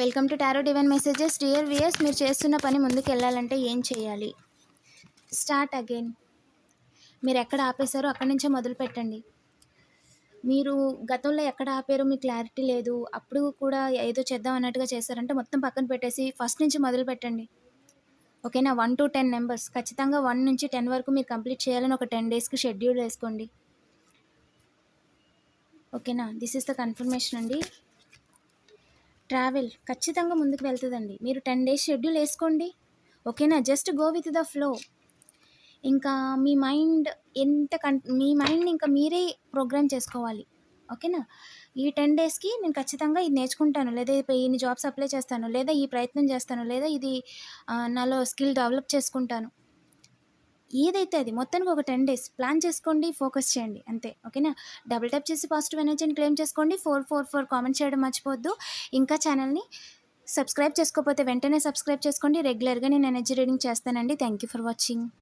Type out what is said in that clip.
Welcome to tarot divine messages. Dear viewers మీరు చేస్తున్న పని ముందుకు వెళ్ళాలంటే ఏం చేయాలి? Start again. మీరు ఎక్కడ ఆపేశారో అక్కడి నుంచే మొదలు పెట్టండి. మీరు గతంలో ఎక్కడ ఆపారో మీకు క్లారిటీ లేదు. అప్పుడు కూడా ఏదో చేద్దాం అన్నట్టుగా చేశారంటే మొత్తం పక్కన పెట్టేసి ఫస్ట్ నుంచి మొదలు పెట్టండి. ఓకేనా? వన్ టు టెన్ నెంబర్స్ ఖచ్చితంగా వన్ నుంచి టెన్ వరకు మీరు కంప్లీట్ చేయాలని ఒక టెన్ డేస్కి షెడ్యూల్ వేసుకోండి. ఓకేనా? దిస్ ఇస్ ద కన్ఫర్మేషన్ అండి. ట్రావెల్ ఖచ్చితంగా ముందుకు వెళ్తుందండి. మీరు టెన్ డేస్ షెడ్యూల్ వేసుకోండి. ఓకేనా? Just go with the flow. ఇంకా మీ మైండ్ ఎంత కన్ మీ మైండ్ని ఇంకా మీరే ప్రోగ్రామ్ చేసుకోవాలి. ఓకేనా? ఈ టెన్ డేస్కి నేను ఖచ్చితంగా ఇది నేర్చుకుంటాను. లేదా ఇన్ని జాబ్స్ అప్లై చేస్తాను. లేదా ఈ ప్రయత్నం చేస్తాను. లేదా ఇది నాలో స్కిల్ డెవలప్ చేసుకుంటాను. ఏదైతే అది మొత్తానికి ఒక టెన్ డేస్ ప్లాన్ చేసుకోండి ఫోకస్ చేయండి. అంతే. ఓకేనా? డబుల్ ట్యాప్ చేసి పాజిటివ్ ఎనర్జీని క్లెయిమ్ చేసుకోండి. ఫోర్ ఫోర్ ఫోర్ కామెంట్ చేయడం మర్చిపోవద్దు. ఇంకా ఛానల్ని సబ్స్క్రైబ్ చేసుకోకపోతే వెంటనే సబ్స్క్రైబ్ చేసుకోండి. రెగ్యులర్గా నేను ఎనర్జీ రీడింగ్ చేస్తానండి. Thank you for watching.